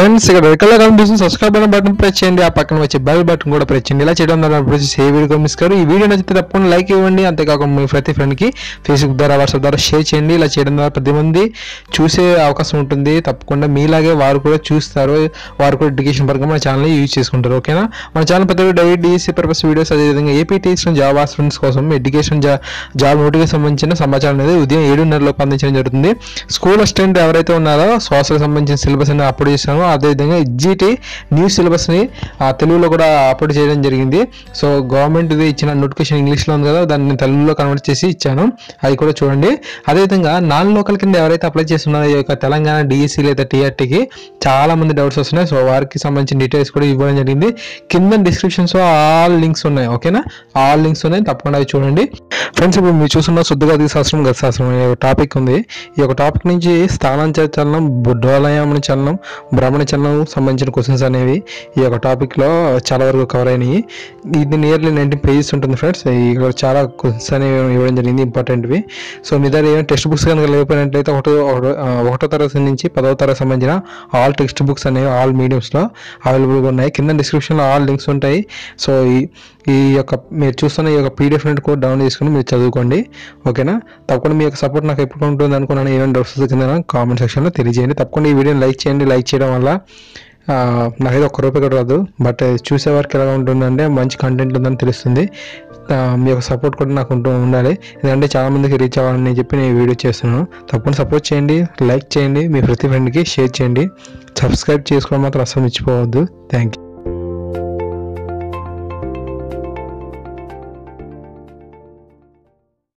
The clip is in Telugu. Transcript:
ఫ్రెండ్స్ ఇక్కడ రెడ్ కలర్ కనిపిస్తుంది సబ్స్క్రైబ్ అనే బటన్ ప్రెస్ చేయండి. ఆ పక్కన వచ్చే బెల్ బటన్ కూడా ప్రెస్ చేయండి. ఇలా చేయడం ద్వారా ప్రొసెస్ ఏ వీడియో మిస్ కారు? ఈ వీడియో నచ్చితే తప్పకుండా లైక్ ఇవ్వండి. అంతేకాకుండా మీ ప్రతి ఫ్రెండ్కి ఫేస్బుక్ ద్వారా వాట్సాప్ ద్వారా షేర్ చేయండి. ఇలా చేయడం ద్వారా ప్రతి మంది చూసే అవకాశం ఉంటుంది. తప్పకుండా మీలాగే వారు కూడా చూస్తారు. వారు కూడా ఎడ్యుకేషన్ పరంగా మన ఛానల్ యూజ్ చేసుకుంటారు. ఓకేనా మన ఛానల్ ప్రతి డైలీ డిఎస్సీ పర్పస్ వీడియోస్ అదేవిధంగా ఏపీ టీచర్ జాబ్ స్టూడెంట్స్ కోసం ఎడ్యుకేషన్ జా జాబ్ నోటికి సంబంధించిన సమాచారం అనేది ఉదయం ఏడున్నరలోపు అందించడం జరుగుతుంది. స్కూల్ అసిస్టెంట్ ఎవరైతే ఉన్నారో సోషల్ సంబంధించిన సిలబస్ అనేది అప్లోడ్ చేశాను. అదేవిధంగా ఎగ్జిటి న్యూ సిలబస్ని తెలుగులో కూడా అప్లోడ్ చేయడం జరిగింది. సో గవర్నమెంట్ ఇది ఇచ్చిన నోటిఫికేషన్ ఇంగ్లీష్లో ఉంది కదా దాన్ని తెలుగులో కన్వర్ట్ చేసి ఇచ్చాను. అది కూడా చూడండి. అదేవిధంగా నాన్ లోకల్ కింద ఎవరైతే అప్లై చేస్తున్నారో ఈ యొక్క తెలంగాణ డిఎస్సి లేదా టీఆర్టీకి చాలా మంది డౌట్స్ వస్తున్నాయి. సో వారికి సంబంధించిన డీటెయిల్స్ కూడా ఇవ్వడం జరిగింది. కింద డిస్క్రిప్షన్స్లో ఆల్ లింక్స్ ఉన్నాయి ఓకేనా ఆల్ లింక్స్ ఉన్నాయి. తప్పకుండా అవి చూడండి. ఫ్రెండ్స్ ఇప్పుడు మీరు చూస్తున్న శుద్ధగతి శాస్త్రం గత శాస్త్రం అనే టాపిక్ ఉంది. ఈ యొక్క టాపిక్ నుంచి స్థానాంతర చలనం డోలయామన చలనం భ్రమణ చలనం సంబంధించిన క్వశ్చన్స్ అనేవి ఈ యొక్క టాపిక్లో చాలా వరకు కవర్ అయినాయి. ఇది నియర్లీ నైన్టీన్ పేజెస్ ఉంటుంది ఫ్రెండ్స్ ఇక్కడ చాలా క్వశ్చన్స్ అనేవి ఇవ్వడం జరిగింది ఇంపార్టెంట్వి సో మీ దగ్గర ఏమైనా టెక్స్ట్ బుక్స్ కనుక లేకపోయినట్లయితే ఒకటో ఒకటో- తరగతి నుంచి పదవ తరగతి సంబంధించిన ఆల్ టెక్స్ట్ బుక్స్ అనేవి ఆల్ మీడియంస్లో అవైలబుల్గా ఉన్నాయి. కింద డిస్క్రిప్షన్లో ఆల్ లింక్స్ ఉంటాయి. సో ఈ ఈ యొక్క మీరు చూస్తున్న ఈ యొక్క పీడిఎఫ్ నెట్ కూడా డౌన్లోడ్ చేసుకుని మీరు చదువుకోండి. ఓకేనా తప్పకుండా మీ యొక్క సపోర్ట్ నాకు ఎప్పుడు ఉంటుంది అనుకున్నాను. ఏమైనా డౌట్స్ కింద కామెంట్ సెక్షన్లో తెలియజేయండి. తప్పకుండా ఈ వీడియోని లైక్ చేయండి. లైక్ చేయడం వల్ల ఆ, నాకైతే ఒక్క రూపాయి కూడా రాదు. బట్ చూసేవారికి ఎలా ఉంటుందంటే మంచి కంటెంట్ ఉందని తెలుస్తుంది. మీ యొక్క సపోర్ట్ కూడా నాకు ఉంటూ ఉండాలి. ఎందుకంటే చాలా మందికి రీచ్ అవ్వాలని చెప్పి నేను వీడియో చేస్తున్నాను. తప్పకుండా సపోర్ట్ చేయండి లైక్ చేయండి మీ ప్రతి ఫ్రెండ్కి షేర్ చేయండి. సబ్స్క్రైబ్ చేసుకోవడం మాత్రం అస్సలు మర్చిపోవద్దు. Thank you